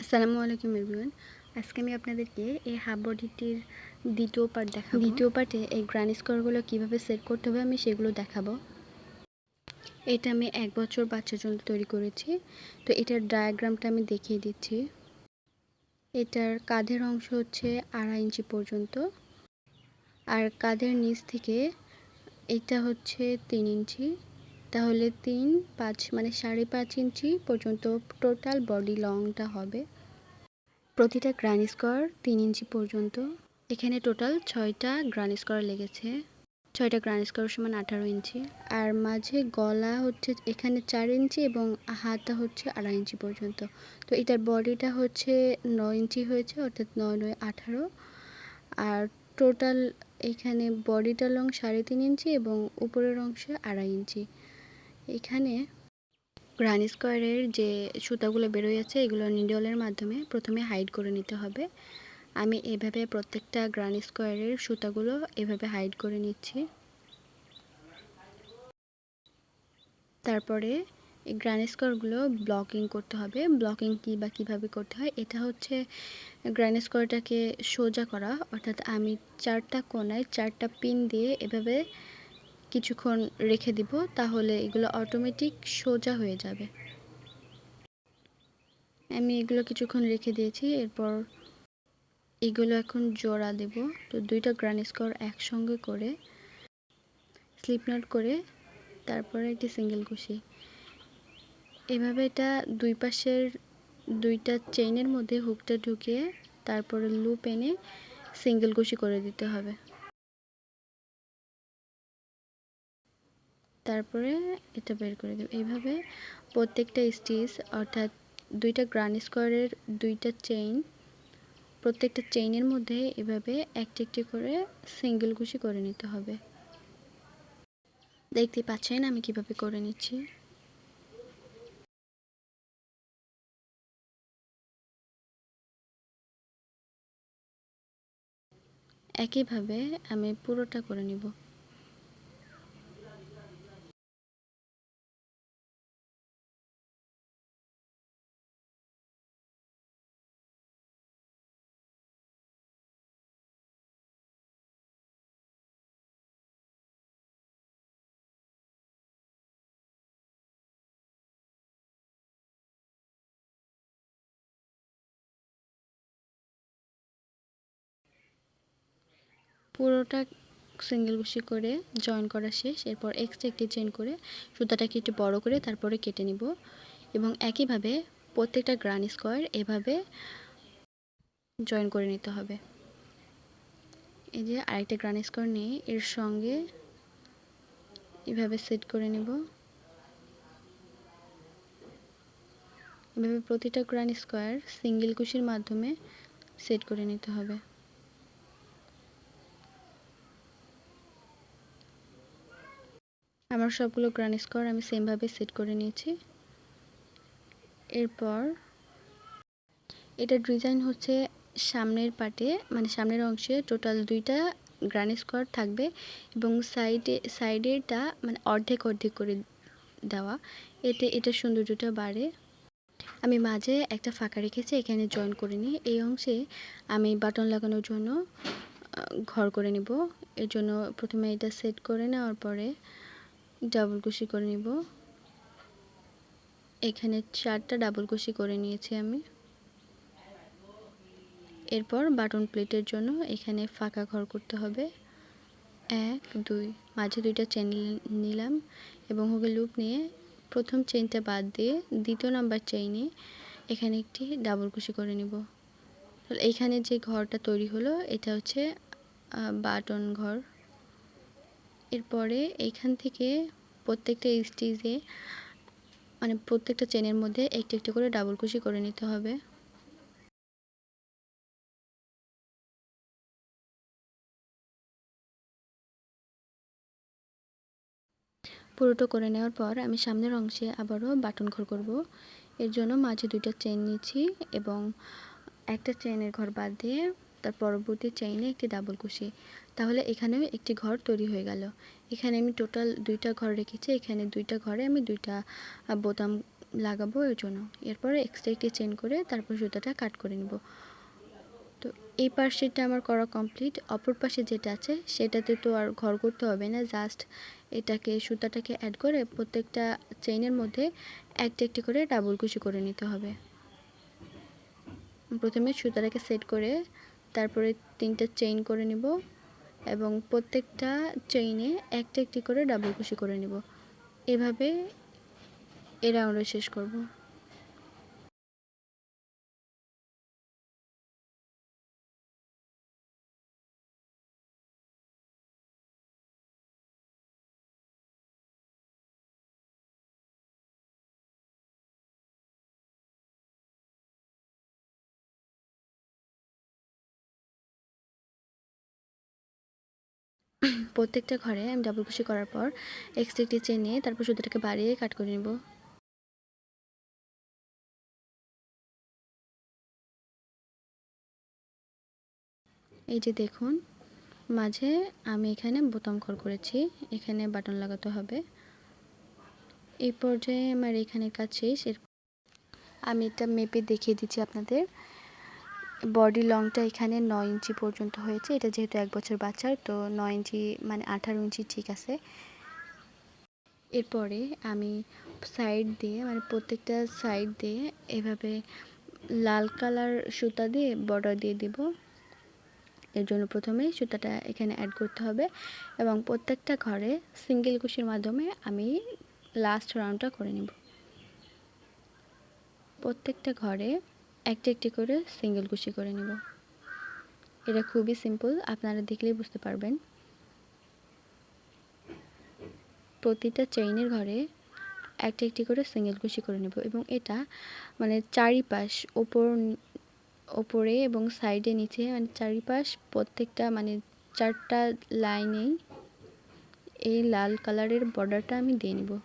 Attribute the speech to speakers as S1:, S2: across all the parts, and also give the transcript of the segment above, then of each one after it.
S1: আসসালামু আলাইকুম এভরিওয়ান আজকে আমি আপনাদেরকে এই হাফ বডিটির দ্বিতীয় পার্ট দেখাবো দ্বিতীয় পার্টে এই গ্রান স্কোয়ারগুলো কীভাবে সেট করতে হবে আমি সেগুলো দেখাবো এটা আমি এক বছর বাচ্চার জন্য তৈরি করেছি তো এটার ডায়াগ্রামটা আমি দেখিয়ে দিচ্ছি এটার কাঁধের অংশ হচ্ছে আড়াই ইঞ্চি পর্যন্ত আর কাঁধের নিচ থেকে এটা হচ্ছে তিন ইঞ্চি তাহলে তিন পাঁচ মানে সাড়ে পাঁচ ইঞ্চি পর্যন্ত টোটাল বডি লংটা হবে প্রতিটা গ্রান স্কোয়ার তিন ইঞ্চি পর্যন্ত এখানে টোটাল ছয়টা গ্রান স্কোয়ার লেগেছে ছয়টা গ্রান স্কোয়ার সমান আঠারো ইঞ্চি আর মাঝে গলা হচ্ছে এখানে চার ইঞ্চি এবং হাতটা হচ্ছে আড়াই ইঞ্চি পর্যন্ত তো এটার বডিটা হচ্ছে নয় ইঞ্চি হয়েছে অর্থাৎ নয় নয় আঠারো আর টোটাল এখানে বডিটার লং সাড়ে তিন ইঞ্চি এবং উপরের অংশে আড়াই ইঞ্চি এখানে গ্রানি স্কোয়ারের যে সুতাগুলো বেরোয় আছে এগুলো নিডলের মাধ্যমে প্রথমে হাইড করে নিতে হবে আমি এভাবে প্রত্যেকটা গ্রান স্কোয়ারের সুতাগুলো এভাবে হাইড করে নিচ্ছি তারপরে এই গ্রান স্কোয়ারগুলো ব্লকিং করতে হবে ব্লকিং কী বা কীভাবে করতে হয় এটা হচ্ছে গ্রান স্কোয়ারটাকে সোজা করা অর্থাৎ আমি চারটা কোনায় চারটা পিন দিয়ে এভাবে কিছুক্ষণ রেখে দিব তাহলে এগুলো অটোমেটিক সোজা হয়ে যাবে আমি এগুলো কিছুক্ষণ রেখে দিয়েছি এরপর এগুলো এখন জোড়া দেব তো দুইটা গ্রানিস্কর একসঙ্গে করে স্লিপ নট করে তারপরে একটি সিঙ্গেল কুশি এভাবে এটা দুই পাশের দুইটা চেইনের মধ্যে হুকটা ঢুকিয়ে তারপরে লুপ এনে সিঙ্গেল কুশি করে
S2: দিতে হবে তারপরে
S1: এটা বের করে দেব এইভাবে প্রত্যেকটা স্টিচ অর্থাৎ দুইটা গ্রান স্কোয়ারের দুইটা চেইন প্রত্যেকটা চেইনের মধ্যে এভাবে একটি একটি করে সিঙ্গেল কুশি করে নিতে হবে দেখতে পাচ্ছেন আমি
S2: কিভাবে করে নিচ্ছি
S3: একইভাবে আমি পুরোটা করে নিব
S1: পুরোটা সিঙ্গেল কুশি করে জয়েন করা শেষ এরপর এক্সট্রা একটি চেন করে সুতাটাকে একটু বড় করে তারপরে কেটে নিব এবং একইভাবে প্রত্যেকটা গ্রান স্কোয়ার এভাবে জয়েন করে নিতে হবে এই যে আরেকটা গ্রান স্কোয়ার নিয়ে এর সঙ্গে এভাবে সেট করে নেব এভাবে প্রতিটা গ্রান স্কোয়ার সিঙ্গেল কুশির মাধ্যমে সেট করে নিতে হবে আমার সবগুলো গ্রান স্কোয়ার আমি সেমভাবে সেট করে নিয়েছি এরপর এটার ডিজাইন হচ্ছে সামনের পাটে মানে সামনের অংশে টোটাল দুইটা গ্রান স্কোয়ার থাকবে এবং সাইডে সাইডেরটা মানে অর্ধেক অর্ধেক করে দেওয়া এতে এটা সৌন্দর্যটা বাড়ে আমি মাঝে একটা ফাঁকা রেখেছি এখানে জয়েন করে নিই এই অংশে আমি বাটন লাগানোর জন্য ঘর করে নিব এর জন্য প্রথমে এটা সেট করে নেওয়ার পরে ডাবল কুশি করে নিব এখানে চারটা ডাবল কুশি করে নিয়েছি আমি এরপর বাটন প্লেটের জন্য এখানে ফাঁকা ঘর করতে হবে এক দুই মাঝে দুইটা চেন নিলাম এবং হোকে লুপ নিয়ে প্রথম চেনটা বাদ দিয়ে দ্বিতীয় নাম্বার চেইনে এখানে একটি ডাবল কুশি করে নিব এইখানে যে ঘরটা তৈরি হলো এটা হচ্ছে বাটন ঘর এরপরে এইখান থেকে প্রত্যেকটা স্টিচে মানে প্রত্যেকটা চেনের মধ্যে একটু একটু করে ডাবল কুশি করে নিতে হবে পুরোটা করে নেওয়ার পর আমি সামনের অংশে আবারও বাটন ঘর করব এর জন্য মাঝে দুইটা চেন নিচ্ছি এবং একটা চেনের ঘর বাদ দিয়ে তার পরবর্তী চেইনে একটি ডাবল কুশি তাহলে এখানেও একটি ঘর তৈরি হয়ে গেল এখানে আমি টোটাল দুইটা ঘর রেখেছি এখানে দুইটা ঘরে আমি দুইটা বোতাম লাগাবো এর জন্য এরপরে এক্সট্রা একটি চেন করে তারপর সুতাটা কাট করে নেব তো এই পার্শ্বেটা আমার করা কমপ্লিট অপর পাশে যেটা আছে সেটাতে তো আর ঘর করতে হবে না জাস্ট এটাকে সুতাটাকে অ্যাড করে প্রত্যেকটা চেইনের মধ্যে একটা একটি করে ডাবল কুচি করে নিতে হবে প্রথমে সুতাটাকে সেট করে তারপরে তিনটা চেইন করে নিব এবং প্রত্যেকটা চেইনে একটা একটি করে ডাবল খুশি করে নিব এভাবে এই রাউন্ডে শেষ করব
S3: প্রত্যেকটা ঘরে আমি ডাবল কুশি করার পর এক্সট্রা একটি চেন নিয়ে তারপর সুতোটাকে বাড়িয়ে কাট করে নেব
S2: এই যে দেখুন
S1: মাঝে আমি এখানে বোতাম কল করেছি এখানে বাটন লাগাতে হবে এই পর্যায়ে আমার এখানে কাজ শেষ আমি এটা মেপে দেখিয়ে দিচ্ছি আপনাদের বডি লংটা এখানে নয় ইঞ্চি পর্যন্ত হয়েছে এটা যেহেতু এক বছর বাচ্চার তো নয় ইঞ্চি মানে আঠারো ইঞ্চি ঠিক আছে এরপরে আমি সাইড দিয়ে মানে প্রত্যেকটা সাইড দিয়ে এভাবে লাল কালার সুতা দিয়ে বর্ডার দিয়ে দিব এর জন্য প্রথমে সুতাটা এখানে অ্যাড করতে হবে এবং প্রত্যেকটা ঘরে সিঙ্গেল কুশির মাধ্যমে আমি লাস্ট রাউন্ডটা করে নেব প্রত্যেকটা ঘরে একটি একটি করে সিঙ্গেল কুশি করে নেব এটা খুবই সিম্পল আপনারা দেখলেই বুঝতে পারবেন প্রতিটা চেইনের ঘরে একটি একটি করে সিঙ্গেল কুশি করে নেব এবং এটা মানে চারিপাশ ওপর ওপরে এবং সাইডে নিচে মানে চারিপাশ প্রত্যেকটা মানে চারটা লাইনেই এই লাল কালারের বর্ডারটা আমি দিয়ে নেবো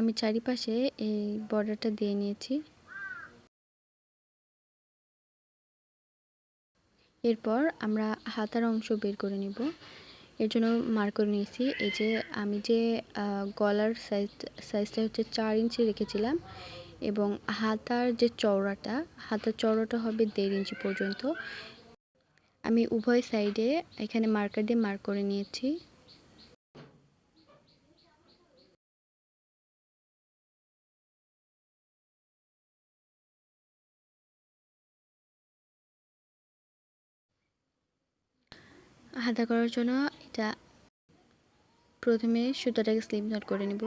S2: আমি চারিপাশে এই বর্ডারটা দিয়ে নিয়েছি
S1: এরপর আমরা হাতার অংশ বের করে নিব এর জন্য মার করে নিয়েছি এই যে আমি যে গলার সাইজ সাইজটা হচ্ছে চার ইঞ্চি রেখেছিলাম এবং হাতার যে চওড়াটা হাতার চওড়াটা হবে দেড় ইঞ্চি পর্যন্ত আমি উভয় সাইডে এখানে মার্কার দিয়ে মার্ক করে নিয়েছি
S2: হাতা করার জন্য এটা প্রথমে সুতাটাকে স্লিপ নট করে নেব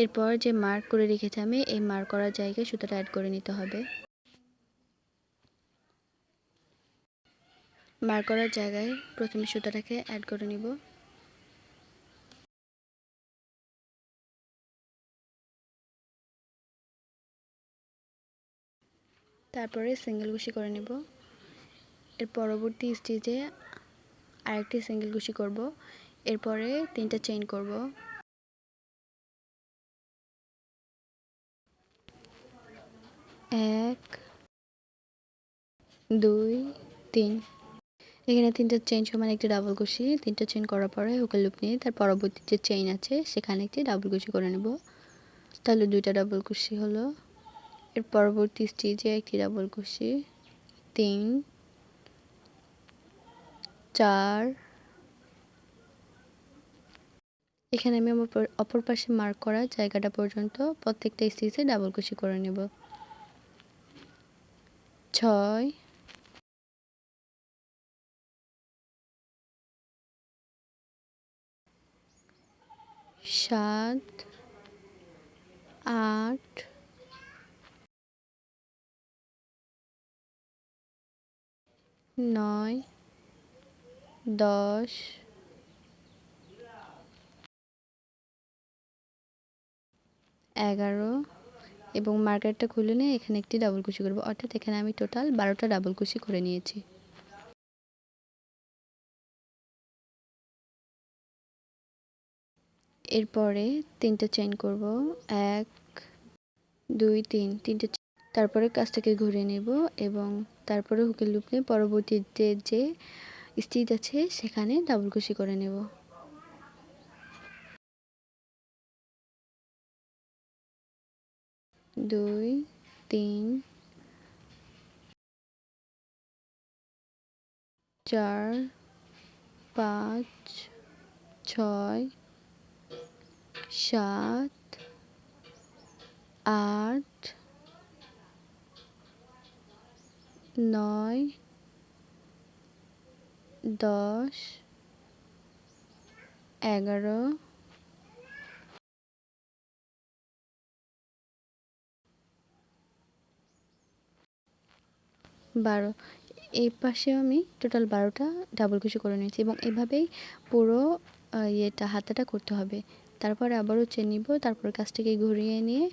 S2: এরপর
S1: যে মার্ক করে রেখেছি আমি এই মার্ক করার জায়গায় সুতাটা অ্যাড করে নিতে হবে মার্ক করার জায়গায় প্রথমে সুতাটাকে অ্যাড
S2: করে নিব তারপরে সিঙ্গেল
S1: কুশি করে নেব এর পরবর্তী স্টিচে আরেকটি সিঙ্গেল কুশি করব এরপরে তিনটা চেইন করব এক দুই তিন এখানে তিনটা চেইন সমান একটি ডাবল কুশি তিনটা চেইন করার পরে হুকের লুপ নিয়ে তার পরবর্তী যে চেইন আছে সেখানে একটি ডাবল কুশি করে নেব তাহলে দুইটা ডাবল কুশি হলো এর পরবর্তী স্টেজে একটি ডাবল কুশি তিন চার এখানে আমি আমার অপর পাশে মার্ক করা জায়গাটা পর্যন্ত প্রত্যেকটা স্টেজে ডাবল কুশি করে নেব
S2: ছয় সাত আট নয় দশ এগারো এবং মার্কেটটা খুলে নিয়ে এখানে একটি ডাবল কুচি করবো অর্থাৎ এখানে আমি টোটাল বারোটা ডাবল কুচি করে নিয়েছি এরপরে তিনটা চেন করব
S1: এক দুই তিন তিনটে তারপরে কাজটাকে ঘুরে নেব এবং তারপরে হুকের লুপ নিয়ে পরবর্তীতে যে স্টিচ আছে সেখানে ডাবল কুশি
S2: করে নেব
S3: দুই তিন
S2: চার পাঁচ
S1: ছয় সাত আট নয় দশ এগারো বারো এই পাশেও আমি টোটাল বারোটা ডাবল কুশি করে নিয়েছি এবং এভাবেই পুরো ইয়েটা হাতাটা করতে হবে তারপর আবারও চেন নিব তারপর কাজটাকে ঘুরিয়ে নিয়ে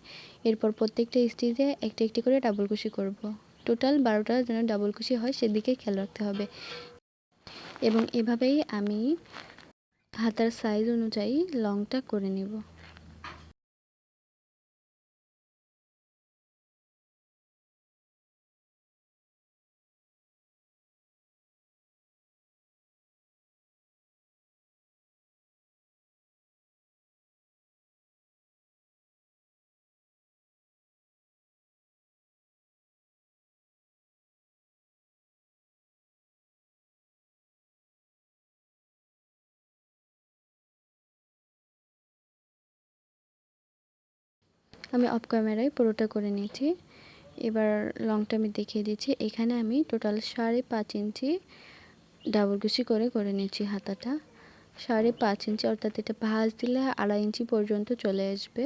S1: এরপর প্রত্যেকটা স্টিচে একটি একটি করে ডাবল কুশি করব টোটাল বারোটা যেন ডাবল কুচি হয় সেদিকে খেয়াল রাখতে হবে এবং এভাবেই আমি হাতার সাইজ অনুযায়ী লংটা করে নেব আমি অফ ক্যামেরায় পুরোটা করে নিয়েছি এবার লংটা আমি দেখিয়ে দিচ্ছি এখানে আমি টোটাল সাড়ে পাঁচ ইঞ্চি ডাবল কুচি করে করে নিয়েছি হাতাটা সাড়ে পাঁচ ইঞ্চি অর্থাৎ এটা ভাঁজ দিলে আড়াই ইঞ্চি পর্যন্ত চলে আসবে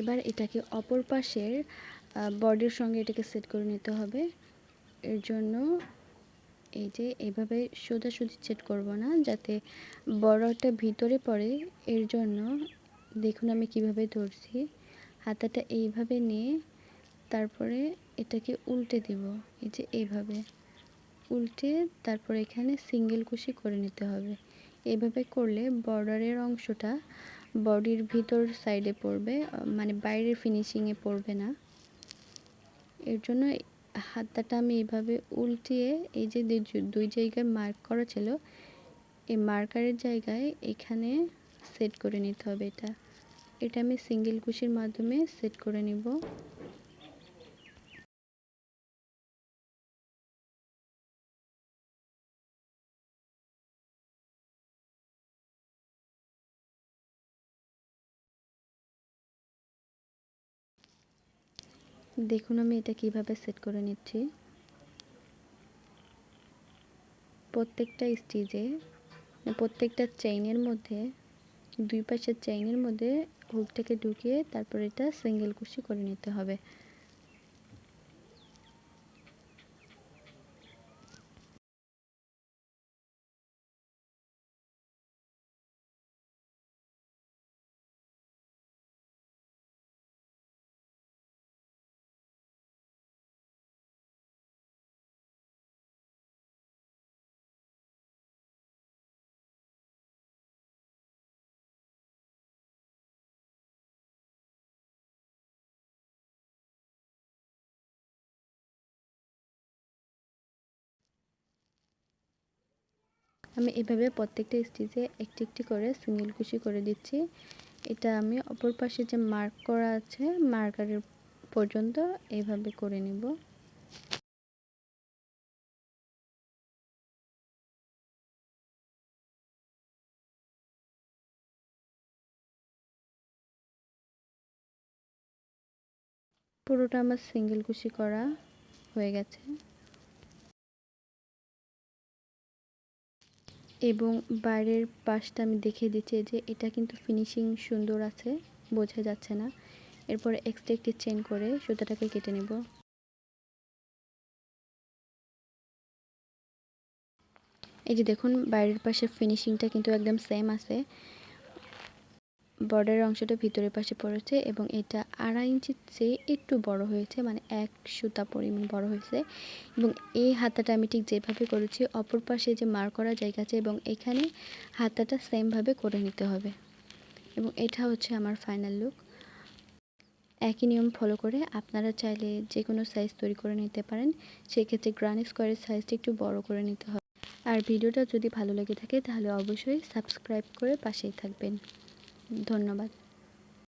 S1: এবার এটাকে অপর পাশের বডির সঙ্গে এটাকে সেট করে নিতে হবে এর জন্য এই যে এভাবে সোজাসুজি চেট করব না যাতে বড়টা ভিতরে পড়ে এর জন্য দেখুন আমি কিভাবে ধরছি হাতাটা এইভাবে নিয়ে তারপরে এটাকে উল্টে দিব এই যে এইভাবে উল্টে তারপরে এখানে সিঙ্গেল কুশি করে নিতে হবে এভাবে করলে বর্ডারের অংশটা বডির ভিতর সাইডে পড়বে মানে বাইরের ফিনিশিংয়ে পড়বে না এর জন্য হাতটাটা আমি এভাবে উল্টিয়ে এই যে দুই জায়গায় মার্ক করা ছিল এই মার্কারের জায়গায় এখানে সেট করে নিতে হবে এটা এটা আমি সিঙ্গেল কুশির মাধ্যমে সেট করে নিব
S2: দেখুন আমি এটা কিভাবে সেট
S1: করে নিচ্ছি প্রত্যেকটা স্টিজে মানে প্রত্যেকটা চেইনের মধ্যে দুই পাশের চেইনের মধ্যে হুকটাকে ঢুকিয়ে তারপর এটা সিঙ্গেল কুশি করে নিতে হবে আমি এভাবে প্রত্যেকটা স্টিচে একটি একটি করে সিঙ্গেল কুশি করে দিচ্ছি এটা আমি অপর পাশে যে মার্ক করা আছে মার্কারের পর্যন্ত এইভাবে করে নিব
S3: পুরোটা আমার সিঙ্গেল কুশি করা
S2: হয়ে গেছে
S1: এবং বাইরের পাশটা আমি দেখিয়ে দিচ্ছি যে এটা কিন্তু ফিনিশিং সুন্দর আছে বোঝা যাচ্ছে না এরপর এক্সট্রা একটি চেন করে সুতাটাকে কেটে নেব এই যে দেখুন বাইরের পাশে ফিনিশিংটা কিন্তু একদম সেম আছে বর্ডারের অংশটা ভিতরের পাশে পড়েছে এবং এটা আড়াই ইঞ্চির চেয়ে একটু বড় হয়েছে মানে এক সুতা পরিমাণ বড় হয়েছে এবং এই হাতাটা আমি ঠিক যেভাবে করেছি অপর পাশে যে মার করা জায়গা আছে এবং এখানে হাতাটা সেমভাবে করে নিতে হবে এবং এটা হচ্ছে আমার ফাইনাল লুক একই নিয়ম ফলো করে আপনারা চাইলে যে কোনো সাইজ তৈরি করে নিতে পারেন সেক্ষেত্রে গ্রান স্কোয়ারের সাইজটা একটু বড় করে নিতে হবে আর ভিডিওটা যদি ভালো লেগে থাকে তাহলে অবশ্যই সাবস্ক্রাইব করে পাশেই থাকবেন ধন্যবাদ